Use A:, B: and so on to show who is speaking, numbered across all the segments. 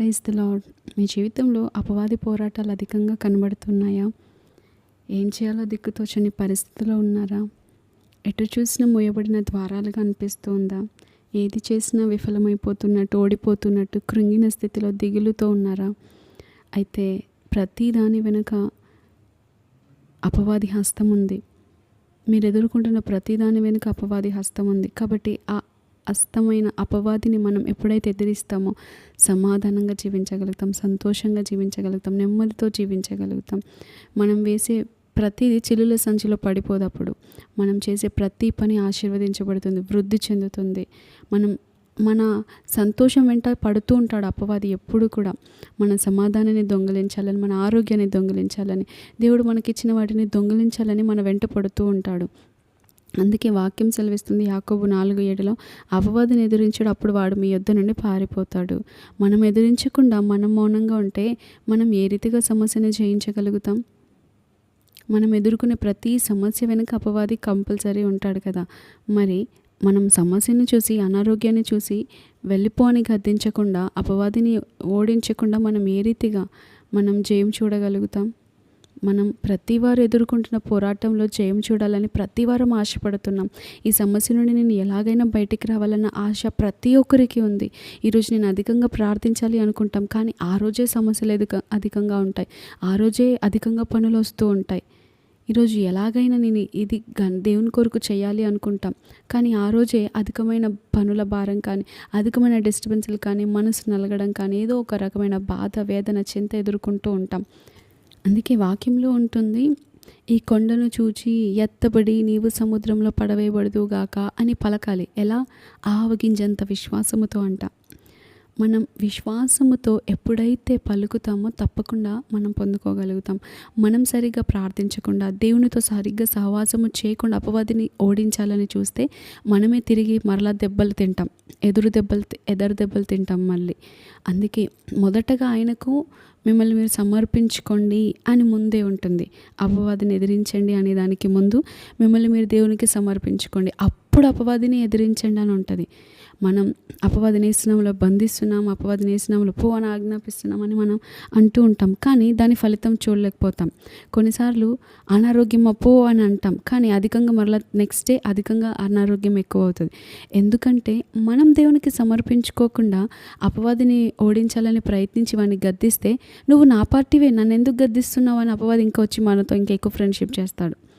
A: Praise the lord మీ జీవితంలో అపవాది పోరాటాలు అధికంగా కనబడుతున్నాయా? ఏం చేయాలో దిక్కుతోచని పరిస్థితిలో ఉన్నారా? ఎటు చూసినా మూయబడిన ద్వారాలుగా అనిపిస్తోందా? ఏది చేసినా విఫలమైపోతున్నట్టు ఓడిపోతున్నట్టు కృంగిన స్థితిలో దిగులుతో ఉన్నారా? అయితే ప్రతి దాని వెనుక అపవాది హస్తం ఉంది మీరు ఎదుర్కొంటున్న ప్రతి దాని వెనుక అపవాది హస్తం ఉంది కాబట్టి ఆ అస్తమైన అపవాదిని మనం ఎప్పుడైతే ఎదిరిస్తామో సమాధానంగా జీవించగలుగుతాం సంతోషంగా జీవించగలుగుతాం నెమ్మదితో జీవించగలుగుతాం. మనం వేసే ప్రతిదీ చిల్లుల సంచిలో పడిపోదు అప్పుడు మనం చేసే ప్రతి పని ఆశీర్వదించబడుతుంది వృద్ధి చెందుతుంది. మనం మన సంతోషం వెంట పడుతూ ఉంటాడు అపవాది ఎప్పుడు కూడా. మన సమాధానాన్ని దొంగిలించాలని మన ఆరోగ్యాన్ని దొంగిలించాలని దేవుడు మనకిచ్చిన వాటిని దొంగిలించాలని మన వెంట పడుతూ ఉంటాడు. అందుకే వాక్యం సెలవిస్తుంది యాకోబు నాలుగు ఏడులో అపవాదిని ఎదిరించాడు అప్పుడు వాడు మీ యొద్ద నుండి పారిపోతాడు. మనం ఎదిరించకుండా మనం మౌనంగా ఉంటే మనం ఏ రీతిగా సమస్యను జయించగలుగుతాం? మనం ఎదుర్కొనే ప్రతి సమస్య వెనుక అపవాది కంపల్సరీ ఉంటాడు కదా. మరి మనం సమస్యను చూసి అనారోగ్యాన్ని చూసి వెళ్ళిపో అని గద్దించకుండా అపవాదిని ఓడించకుండా మనం ఏ రీతిగా మనం జయం చూడగలుగుతాం? మనం ప్రతి వారు ఎదుర్కొంటున్న పోరాటంలో జయం చూడాలని ప్రతి వారం ఆశపడుతున్నాం. ఈ సమస్య నుండి నేను ఎలాగైనా బయటికి రావాలన్న ఆశ ప్రతి ఒక్కరికి ఉంది. ఈరోజు నేను అధికంగా ప్రార్థించాలి అనుకుంటాం కానీ ఆ రోజే సమస్యలు ఎదుక అధికంగా ఉంటాయి. ఆ రోజే అధికంగా పనులు వస్తూ ఉంటాయి. ఈరోజు ఎలాగైనా నేను ఇది దేవుని కొరకు చేయాలి అనుకుంటాం కానీ ఆ రోజే అధికమైన పనుల భారం కానీ అధికమైన డిస్టర్బెన్స్లు కానీ మనసు నలగడం కానీ ఏదో ఒక రకమైన బాధ వేదన చింత ఎదుర్కొంటూ ఉంటాం. అందుకే వాక్యంలో ఉంటుంది ఈ కొండను చూచి ఎత్తబడి నీవు సముద్రంలో పడవేయబడదుగాక అని పలకాలి. ఎలా? ఆవగింజంత విశ్వాసముతో అంట. మనం విశ్వాసముతో ఎప్పుడైతే పలుకుతామో తప్పకుండా మనం పొందుకోగలుగుతాం. మనం సరిగ్గా ప్రార్థించకుండా దేవునితో సరిగ్గా సహవాసము చేయకుండా అపవాదిని ఓడించాలని చూస్తే మనమే తిరిగి మరలా దెబ్బలు తింటాం. ఎదురు దెబ్బలు ఎదరు దెబ్బలు తింటాం మళ్ళీ. అందుకే మొదటగా ఆయనకు మిమ్మల్ని మీరు సమర్పించుకోండి అని ముందే ఉంటుంది. అపవాదిని ఎదిరించండి అనే దానికి ముందు మిమ్మల్ని మీరు దేవునికి సమర్పించుకోండి. ఎప్పుడు అపవాదిని ఎదిరించండి అని ఉంటుంది. మనం అపవాది నేసనంలో బంధిస్తున్నాం అపవాది నేసనంలో పో అని ఆజ్ఞాపిస్తున్నాం అని మనం అంటూ ఉంటాం. కానీ దాని ఫలితం చూడలేకపోతాం. కొన్నిసార్లు అనారోగ్యం పో అని అంటాం. కానీ అధికంగా మరలా నెక్స్ట్ డే అధికంగా అనారోగ్యం ఎక్కువ అవుతుంది ఎందుకంటే మనం దేవునికి సమర్పించుకోకుండా అపవాదిని ఓడించాలని ప్రయత్నించి వాడిని గద్దిస్తే నువ్వు నా పార్టీవే నన్ను ఎందుకు గద్దిస్తున్నావు అని అపవాది ఇంకా వచ్చి మనతో ఇంకా ఎక్కువ ఫ్రెండ్షిప్ చేస్తాడు.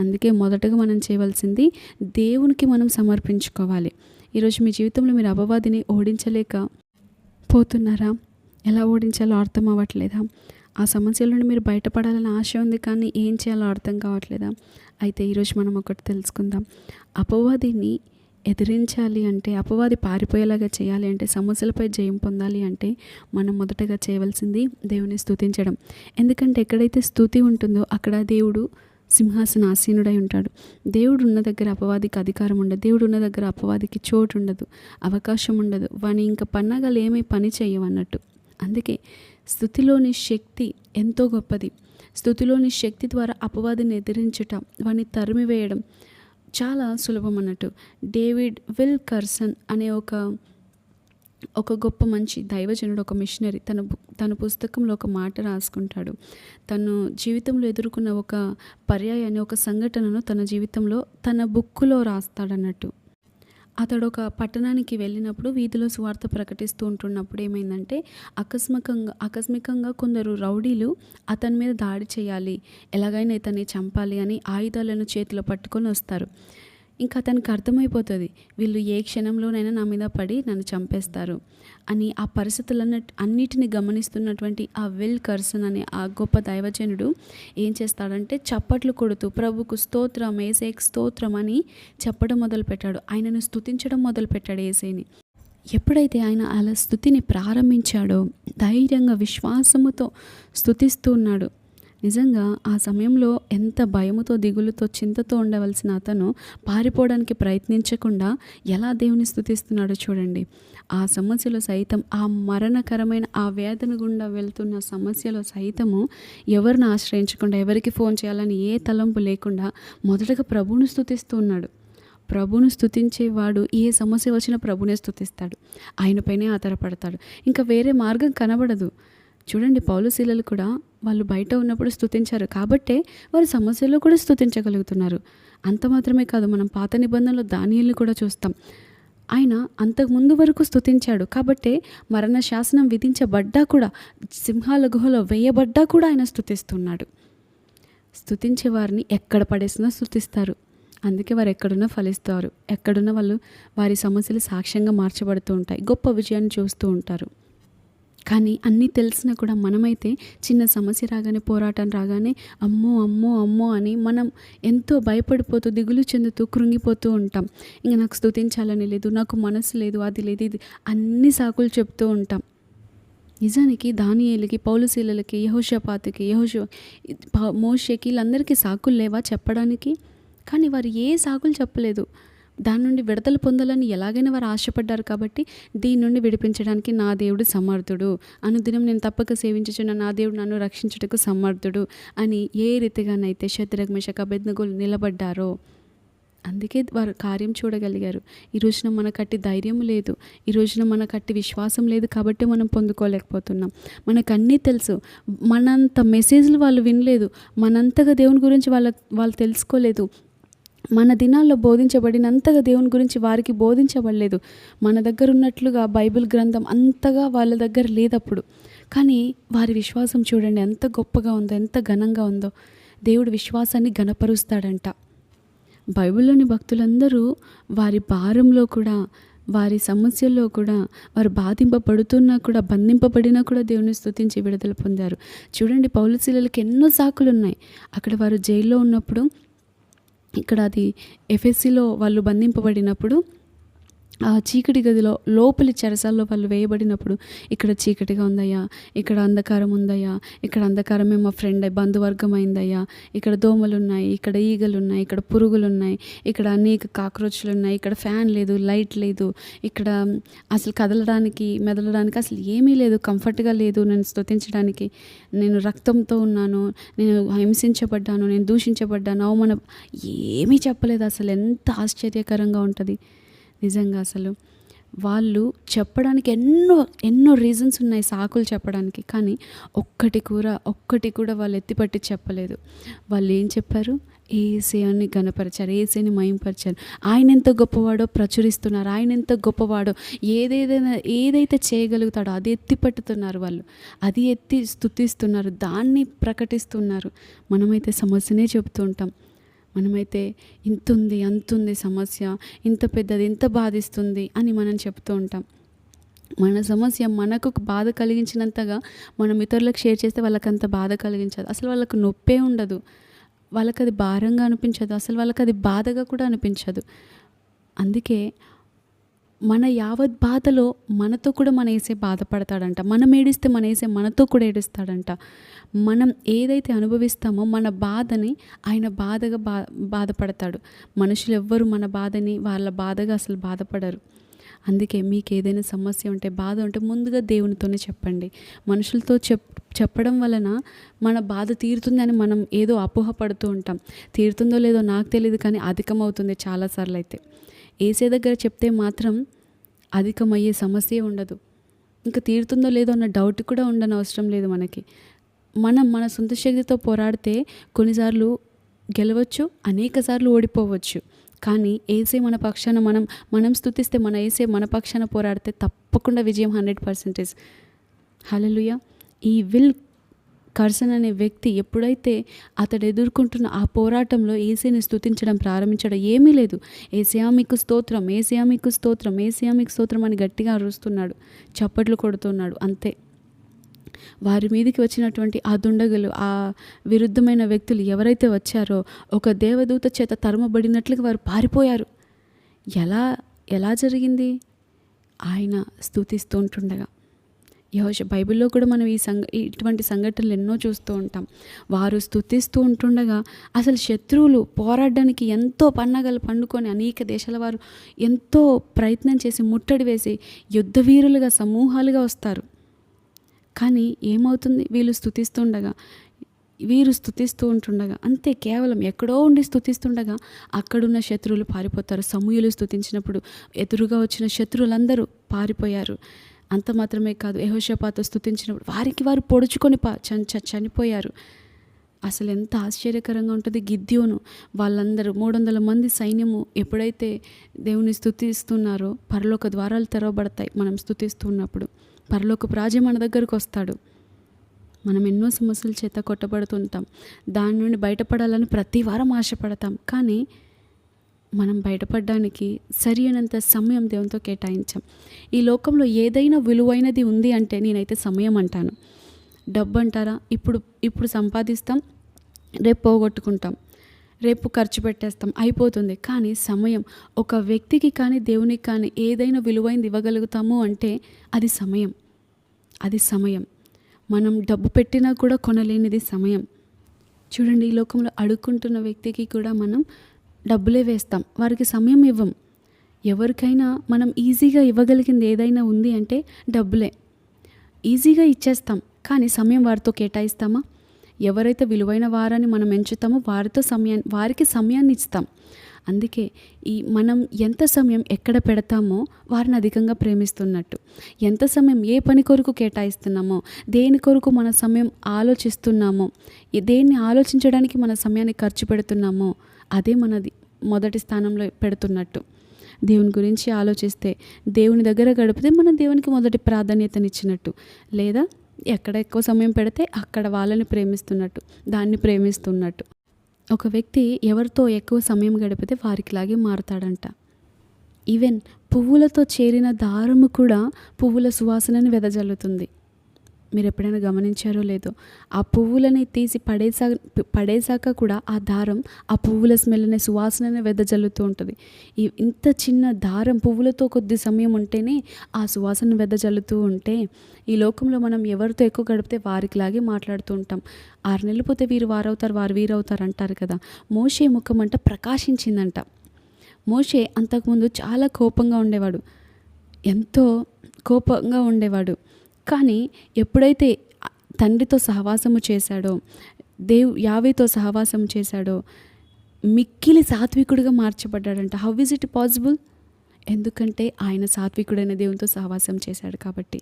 A: అందుకే మొదటగా మనం చేయవలసింది దేవునికి మనం సమర్పించుకోవాలి. ఈరోజు మీ జీవితంలో మీరు అపవాదిని ఓడించలేక పోతున్నారా? ఎలా ఓడించాలో అర్థం అవ్వట్లేదా? ఆ సమస్యల నుండి మీరు బయటపడాలని ఆశ ఉంది కానీ ఏం చేయాలో అర్థం కావట్లేదా? అయితే ఈరోజు మనం ఒకటి తెలుసుకుందాం. అపవాదిని ఎదిరించాలి అంటే అపవాది పారిపోయేలాగా చేయాలి అంటే సమస్యలపై జయం పొందాలి అంటే మనం మొదటగా చేయవలసింది దేవుని స్థుతించడం. ఎందుకంటే ఎక్కడైతే స్థుతి ఉంటుందో అక్కడ దేవుడు సింహాసనాసీనుడై ఉంటాడు. దేవుడు ఉన్న దగ్గర అపవాదికి అధికారం ఉండదు. దేవుడు ఉన్న దగ్గర అపవాదికి చోటు ఉండదు. అవకాశం ఉండదు. వాని ఇంకా పన్నగలు ఏమీ పని చేయవన్నట్టు అందుకే స్థుతిలోని శక్తి ఎంతో గొప్పది. స్థుతిలోని శక్తి ద్వారా అపవాదిని ఎదిరించుట వాని తరిమివేయడం చాలా సులభం అన్నట్టు. డేవిడ్ విల్ కర్సన్ అనే ఒక ఒక గొప్ప మంచి దైవజనుడు ఒక మిషనరీ తన తన పుస్తకంలో ఒక మాట రాసుకుంటాడు. తను జీవితంలో ఎదుర్కొన్న ఒక పర్యాయాన్ని ఒక సంఘటనను తన జీవితంలో తన బుక్కులో రాస్తాడన్నట్టు. అతడు ఒక పట్టణానికి వెళ్ళినప్పుడు వీధిలో సువార్త ప్రకటిస్తూ ఉంటున్నప్పుడు ఏమైందంటే ఆకస్మికంగా ఆకస్మికంగా కొందరు రౌడీలు అతని మీద దాడి చేయాలి ఎలాగైనా ఇతన్ని చంపాలి అని ఆయుధాలను చేతిలో పట్టుకొని వస్తారు. ఇంకా అతనికి అర్థమైపోతుంది వీళ్ళు ఏ క్షణంలోనైనా నా మీద పడి నన్ను చంపేస్తారు అని ఆ పరిస్థితులన్న అన్నిటిని గమనిస్తున్నటువంటి ఆ విల్ కర్సన్ అనే ఆ గొప్ప దైవజనుడు ఏం చేస్తాడంటే చప్పట్లు కొడుతూ ప్రభుకు స్తోత్రం ఏసేక్ స్తోత్రం అని చెప్పడం మొదలుపెట్టాడు. ఆయనను స్థుతించడం మొదలుపెట్టాడు ఏసేని ఎప్పుడైతే ఆయన అలా స్థుతిని ప్రారంభించాడో ధైర్యంగా విశ్వాసముతో స్థుతిస్తూ ఉన్నాడు. నిజంగా ఆ సమయంలో ఎంత భయముతో దిగులుతో చింతతో ఉండవలసిన అతను పారిపోవడానికి ప్రయత్నించకుండా ఎలా దేవుని స్థుతిస్తున్నాడో చూడండి. ఆ సమస్యలో సైతం ఆ మరణకరమైన ఆ వేదన గుండా వెళ్తున్న సమస్యలో సైతము ఎవరిని ఆశ్రయించకుండా ఎవరికి ఫోన్ చేయాలని ఏ తలంపు లేకుండా మొదటగా ప్రభువును స్థుతిస్తూ ఉన్నాడు. ప్రభును స్థుతించేవాడు ఏ సమస్య వచ్చినా ప్రభునే స్థుతిస్తాడు. ఆయనపైనే ఆధారపడతాడు. ఇంకా వేరే మార్గం కనబడదు. చూడండి పౌలశీలలు కూడా వాళ్ళు బయట ఉన్నప్పుడు స్థుతించారు కాబట్టే వారి సమస్యల్లో కూడా స్థుతించగలుగుతున్నారు అంత మాత్రమే కాదు మనం పాత నిబంధనలో దానియల్ని కూడా చూస్తాం. ఆయన అంతకు ముందు వరకు స్థుతించాడు కాబట్టే మరణ శాసనం విధించబడ్డా కూడా సింహాల గుహలో వేయబడ్డా కూడా ఆయన స్థుతిస్తున్నాడు స్థుతించే వారిని ఎక్కడ పడేసినా స్థుతిస్తారు అందుకే వారు ఎక్కడున్నా ఫలిస్తారు. ఎక్కడున్న వాళ్ళు వారి సమస్యలు సాక్ష్యంగా మార్చబడుతూ ఉంటాయి. గొప్ప విజయాన్ని చూస్తూ ఉంటారు. కానీ అన్నీ తెలిసినా కూడా మనమైతే చిన్న సమస్య రాగానే పోరాటం రాగానే అమ్మో అమ్మో అమ్మో అని మనం ఎంతో భయపడిపోతూ దిగులు చెందుతూ కృంగిపోతూ ఉంటాం. ఇంకా నాకు స్తుతించాలని లేదు నాకు మనసు లేదు అది లేదు ఇది అన్ని సాకులు చెప్తూ ఉంటాం. నిజానికి దానియేలకి పౌలుశీలలకి యహోషపాతికి యహోష మోషకి వీళ్ళందరికీ సాకులు లేవా చెప్పడానికి? కానీ వారు ఏ సాకులు చెప్పలేదు. దాని నుండి విడతలు పొందాలని ఎలాగైనా వారు ఆశపడ్డారు కాబట్టి దీని నుండి విడిపించడానికి నా దేవుడు సమర్థుడు. అనుదినం నేను తప్పక సేవించుచున్న నా దేవుడు నన్ను రక్షించుటకు సమర్థుడు అని ఏ రీతిగానైతే శత్రుఘ్మషక బెద్నగోలు నిలబడ్డారో అందుకే వారు కార్యం చూడగలిగారు. ఈ రోజున మనకట్టి ధైర్యం లేదు. ఈ రోజున మన కట్టి విశ్వాసం లేదు కాబట్టి మనం పొందుకోలేకపోతున్నాం. మనకు అన్నీ తెలుసు. మనంత మెసేజ్లు వాళ్ళు వినలేదు. మనంతగా దేవుని గురించి వాళ్ళ వాళ్ళు తెలుసుకోలేదు. మన దినాల్లో బోధించబడినంతగా దేవుని గురించి వారికి బోధించబడలేదు. మన దగ్గర ఉన్నట్లుగా బైబిల్ గ్రంథం అంతగా వాళ్ళ దగ్గర లేదప్పుడు. కానీ వారి విశ్వాసం చూడండి ఎంత గొప్పగా ఉందో ఎంత ఘనంగా ఉందో. దేవుడు విశ్వాసాన్ని ఘనపరుస్తాడంట. బైబిల్లోని భక్తులందరూ వారి భారంలో కూడా వారి సమస్యల్లో కూడా వారు బాధింపబడుతున్నా కూడా బంధింపబడినా కూడా దేవుని స్థుతించి విడుదల పొందారు. చూడండి పౌలశీలలకు ఎన్నో సాకులు ఉన్నాయి అక్కడ వారు జైల్లో ఉన్నప్పుడు ఇక్కడ అది ఎఫ్ఎస్సిలో వాళ్ళు బంధింపబడినప్పుడు ఆ చీకటి గదిలో లోపలి చెరసాల్లో వాళ్ళు వేయబడినప్పుడు ఇక్కడ చీకటిగా ఉందయ్యా ఇక్కడ అంధకారం ఉందయ్యా ఇక్కడ అంధకారమే మా ఫ్రెండ్ బంధువర్గం అయిందయ్యా ఇక్కడ దోమలు ఉన్నాయి ఇక్కడ ఈగలు ఉన్నాయి ఇక్కడ పురుగులు ఉన్నాయి ఇక్కడ అనేక కాక్రోచ్లు ఉన్నాయి ఇక్కడ ఫ్యాన్ లేదు లైట్ లేదు ఇక్కడ అసలు కదలడానికి మెదలడానికి అసలు ఏమీ లేదు కంఫర్ట్గా లేదు నేను స్తుతించడానికి. నేను రక్తంతో ఉన్నాను నేను హింసించబడ్డాను నేను దూషించబడ్డాను అవమాన ఏమీ చెప్పలేదు అసలు ఎంత ఆశ్చర్యకరంగా ఉంటుంది. నిజంగా అసలు. వాళ్ళు చెప్పడానికి ఎన్నో ఎన్నో రీజన్స్ ఉన్నాయి సాకులు చెప్పడానికి కానీ ఒక్కటి కూర ఒక్కటి కూడా వాళ్ళు ఎత్తిపట్టి చెప్పలేదు. వాళ్ళు ఏం చెప్పారు? ఏసేని గనపరిచారు ఏసేని మయంపరిచారు ఆయన ఎంత గొప్పవాడో ప్రచురిస్తున్నారు ఆయన ఎంత గొప్పవాడో ఏదేదైనా ఏదైతే చేయగలుగుతాడో అది ఎత్తి పట్టుతున్నారు వాళ్ళు. అది ఎత్తి స్థుతిస్తున్నారు దాన్ని ప్రకటిస్తున్నారు. మనమైతే సమస్యనే చెబుతూ ఉంటాం. మనమైతే ఇంతుంది అంతుంది ఉంది సమస్య ఇంత పెద్దది ఇంత బాధిస్తుంది అని మనం చెప్తూ ఉంటాం. మన సమస్య మనకు బాధ కలిగించినంతగా మనం ఇతరులకు షేర్ చేస్తే వాళ్ళకి అంత బాధ కలిగించదు. అసలు వాళ్ళకు నొప్పే ఉండదు. వాళ్ళకి అది భారంగా అనిపించదు. అసలు వాళ్ళకి అది బాధగా కూడా అనిపించదు. అందుకే మన యావత్ బాధలో మనతో కూడా మన వేసే బాధపడతాడంట. మనం ఏడిస్తే మన వేసే మనతో కూడా ఏడుస్తాడంట. మనం ఏదైతే అనుభవిస్తామో మన బాధని ఆయన బాధగా బా బాధపడతాడు. మనుషులు ఎవ్వరు మన బాధని వాళ్ళ బాధగా అసలు బాధపడరు. అందుకే మీకు ఏదైనా సమస్య ఉంటే బాధ ఉంటే ముందుగా దేవునితోనే చెప్పండి. మనుషులతో చెప్ చెప్పడం వలన మన బాధ తీరుతుందని మనం ఏదో అపోహపడుతూ ఉంటాం. తీరుతుందో లేదో నాకు తెలియదు కానీ అధికమవుతుంది చాలాసార్లు అయితే ఏసే దగ్గర చెప్తే మాత్రం అధికమయ్యే సమస్యే ఉండదు. ఇంకా తీరుతుందో లేదో అన్న డౌట్ కూడా ఉండని అవసరం లేదు మనకి. మనం మన సొంత శక్తితో పోరాడితే కొన్నిసార్లు గెలవచ్చు అనేకసార్లు ఓడిపోవచ్చు. కానీ ఏసే మన పక్షాన మనం మనం స్థుతిస్తే మన ఏసే మన పక్షాన పోరాడితే తప్పకుండా విజయం హండ్రెడ్ పర్సెంటేజ్. హలలుయ ఈ విల్ కర్సన్ అనే వ్యక్తి ఎప్పుడైతే అతడు ఎదుర్కొంటున్న ఆ పోరాటంలో ఏసీని స్థుతించడం ప్రారంభించడం ఏమీ లేదు. ఏసియా మీకు స్తోత్రం ఏసియా మీకు స్తోత్రం ఏసియా మీకు స్తోత్రం అని గట్టిగా అరుస్తున్నాడు చప్పట్లు కొడుతున్నాడు అంతే. వారి మీదకి వచ్చినటువంటి ఆ దుండగులు ఆ విరుద్ధమైన వ్యక్తులు ఎవరైతే వచ్చారో ఒక దేవదూత చేత తరమబడినట్లుగా వారు పారిపోయారు. ఎలా ఎలా జరిగింది? ఆయన స్థుతిస్తూ ఉంటుండగా. యహోష బైబిల్లో కూడా మనం ఈ సంఘ ఇటువంటి సంఘటనలు ఎన్నో చూస్తూ ఉంటాం. వారు స్థుతిస్తూ ఉంటుండగా అసలు శత్రువులు పోరాడడానికి ఎంతో పన్నగలు పండుకొని అనేక దేశాల వారు ఎంతో ప్రయత్నం చేసి ముట్టడి వేసి యుద్ధ వీరులుగా సమూహాలుగా వస్తారు. కానీ ఏమవుతుంది? వీళ్ళు స్థుతిస్తుండగా వీరు స్థుతిస్తూ ఉంటుండగా అంతే కేవలం ఎక్కడో ఉండి స్థుతిస్తుండగా అక్కడున్న శత్రువులు పారిపోతారు. సమూహలు స్థుతించినప్పుడు ఎదురుగా వచ్చిన శత్రువులందరూ పారిపోయారు. అంత మాత్రమే కాదు యహోషపాత స్థుతించినప్పుడు వారికి వారు పొడుచుకొని పా చ- చ- చనిపోయారు. అసలు ఎంత ఆశ్చర్యకరంగా ఉంటుంది గిద్యోను. వాళ్ళందరూ మూడు వందల మంది సైన్యము ఎప్పుడైతే దేవుని స్థుతిస్తున్నారో పరలోక ద్వారాలు తెరవబడతాయి మనం స్థుతిస్తున్నప్పుడు పరలోక రాజు మన దగ్గరకు వస్తాడు. మనం ఎన్నో సమస్యల చేత కొట్టబడుతుంటాం. దాని నుండి బయటపడాలని ప్రతి వారం ఆశపడతాం. కానీ మనం బయటపడడానికి సరి అయినంత సమయం దేవునితో కేటాయించాం. ఈ లోకంలో ఏదైనా విలువైనది ఉంది అంటే నేనైతే సమయం అంటాను. డబ్బు అంటారా? ఇప్పుడు ఇప్పుడు సంపాదిస్తాం రేపు పోగొట్టుకుంటాం రేపు ఖర్చు పెట్టేస్తాం అయిపోతుంది. కానీ సమయం ఒక వ్యక్తికి కానీ దేవునికి కానీ ఏదైనా విలువైనది ఇవ్వగలుగుతాము అంటే అది సమయం. అది సమయం. మనం డబ్బు పెట్టినా కూడా కొనలేనిది సమయం. చూడండి ఈ లోకంలో అడుక్కుంటున్న వ్యక్తికి కూడా మనం డబ్బులే వేస్తాం. వారికి సమయం ఇవ్వం. ఎవరికైనా మనం ఈజీగా ఇవ్వగలిగింది ఏదైనా ఉంది అంటే డబ్బులే. ఈజీగా ఇచ్చేస్తాం. కానీ సమయం వారితో కేటాయిస్తామా? ఎవరైతే విలువైన వారని మనం ఎంచుతామో వారితో సమయాన్ని వారికి సమయాన్ని ఇస్తాం. అందుకే ఈ మనం ఎంత సమయం ఎక్కడ పెడతామో వారిని అధికంగా ప్రేమిస్తున్నట్టు. ఎంత సమయం ఏ పని కొరకు కేటాయిస్తున్నామో దేని కొరకు మన సమయం ఆలోచిస్తున్నామో దేన్ని ఆలోచించడానికి మన సమయాన్ని ఖర్చు పెడుతున్నామో అదే మనది మొదటి స్థానంలో పెడుతున్నట్టు. దేవుని గురించి ఆలోచిస్తే దేవుని దగ్గర గడిపితే మనం దేవునికి మొదటి ప్రాధాన్యతనిచ్చినట్టు. లేదా ఎక్కడ ఎక్కువ సమయం పెడితే అక్కడ వాళ్ళని ప్రేమిస్తున్నట్టు దాన్ని ప్రేమిస్తున్నట్టు. ఒక వ్యక్తి ఎవరితో ఎక్కువ సమయం గడిపితే వారికిలాగే మారుతాడంట. ఈవెన్ పువ్వులతో చేరిన దారము కూడా పువ్వుల సువాసనను వెదజల్లుతుంది. మీరు ఎప్పుడైనా గమనించారో లేదో ఆ పువ్వులని తీసి పడేసా పడేసాక కూడా ఆ దారం ఆ పువ్వుల స్మెల్ని సువాసనని వెదజల్లుతూ ఉంటుంది. ఈ ఇంత చిన్న దారం పువ్వులతో కొద్ది సమయం ఉంటేనే ఆ సువాసన వెదజల్లుతూ ఉంటే ఈ లోకంలో మనం ఎవరితో ఎక్కువ గడిపితే వారికిలాగే మాట్లాడుతూ ఉంటాం. ఆరు నెలలు పోతే వీరు వారవుతారు వారు వీరవుతారు అంటారు కదా. మోషే ముఖం అంట ప్రకాశించిందంట. మోషే అంతకుముందు చాలా కోపంగా ఉండేవాడు. ఎంతో కోపంగా ఉండేవాడు. కానీ ఎప్పుడైతే తండ్రితో సహవాసము చేశాడో దేవ్ యావేతో సహవాసం చేశాడో మిక్కిలి సాత్వికుడిగా మార్చబడ్డాడంట. హౌ ఇస్ ఇట్ పాసిబుల్ ఎందుకంటే ఆయన సాత్వికుడైన దేవునితో సహవాసం చేశాడు కాబట్టి.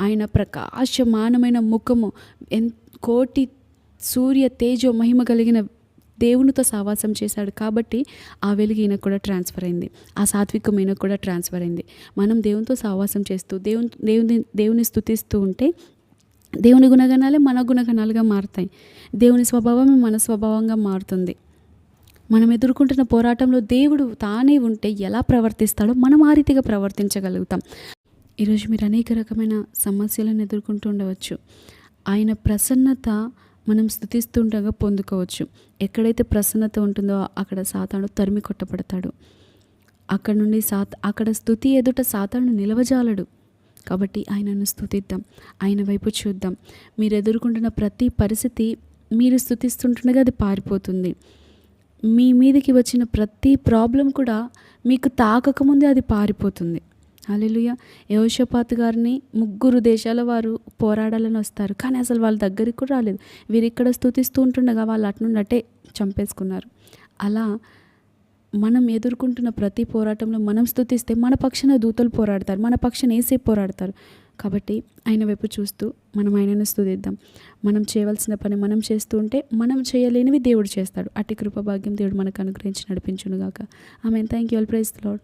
A: ఆయన ప్రకాశమానమైన ముఖము ఎన్ కోటి సూర్య తేజో మహిమ కలిగిన దేవునితో సహవాసం చేశాడు కాబట్టి ఆ వెలుగు ఈయనకు కూడా ట్రాన్స్ఫర్ అయింది. ఆ సాత్వికం ఈయనకు కూడా ట్రాన్స్ఫర్ అయింది. మనం దేవునితో సహవాసం చేస్తూ దేవుని దేవుని దేవుని స్థుతిస్తూ ఉంటే దేవుని గుణగణాలే మన గుణగణాలుగా మారుతాయి. దేవుని స్వభావమే మన స్వభావంగా మారుతుంది. మనం ఎదుర్కొంటున్న పోరాటంలో దేవుడు తానే ఉంటే ఎలా ప్రవర్తిస్తాడో మనం ఆ రీతిగా ప్రవర్తించగలుగుతాం. ఈరోజు మీరు అనేక రకమైన సమస్యలను ఎదుర్కొంటూ ఉండవచ్చు. ఆయన ప్రసన్నత మనం స్థుతిస్తుండగా పొందుకోవచ్చు. ఎక్కడైతే ప్రసన్నత ఉంటుందో అక్కడ సాతాను తరిమి కొట్టబడతాడు. అక్కడ నుండి సాత్ అక్కడ స్థుతి ఎదుట సాతాను నిలవజాలడు. కాబట్టి ఆయనను స్థుతిద్దాం. ఆయన వైపు చూద్దాం. మీరు ఎదుర్కొంటున్న ప్రతి పరిస్థితి మీరు స్థుతిస్తుంటుండగా అది పారిపోతుంది. మీ మీదకి వచ్చిన ప్రతి ప్రాబ్లం కూడా మీకు తాకకముందే అది పారిపోతుంది. అలెలుయ యోషపాత్ గారిని ముగ్గురు దేశాల వారు పోరాడాలని వస్తారు. కానీ అసలు వాళ్ళ దగ్గరికి కూడా రాలేదు. వీరు ఇక్కడ స్థుతిస్తూ ఉంటుండగా వాళ్ళు అటు నుండి చంపేసుకున్నారు. అలా మనం ఎదుర్కొంటున్న ప్రతి పోరాటంలో మనం స్థుతిస్తే మన పక్షాన దూతలు పోరాడతారు. మన పక్షాన ఏసే పోరాడతారు. కాబట్టి ఆయన వైపు చూస్తూ మనం ఆయనను స్థుతిద్దాం మనం చేయవలసిన పని మనం చేస్తూ ఉంటే మనం చేయలేనివి దేవుడు చేస్తాడు. అట్టి కృపభాగ్యం దేవుడు మనకు అనుగ్రహించి నడిపించునుగాక. ఆమె thank you all praise lord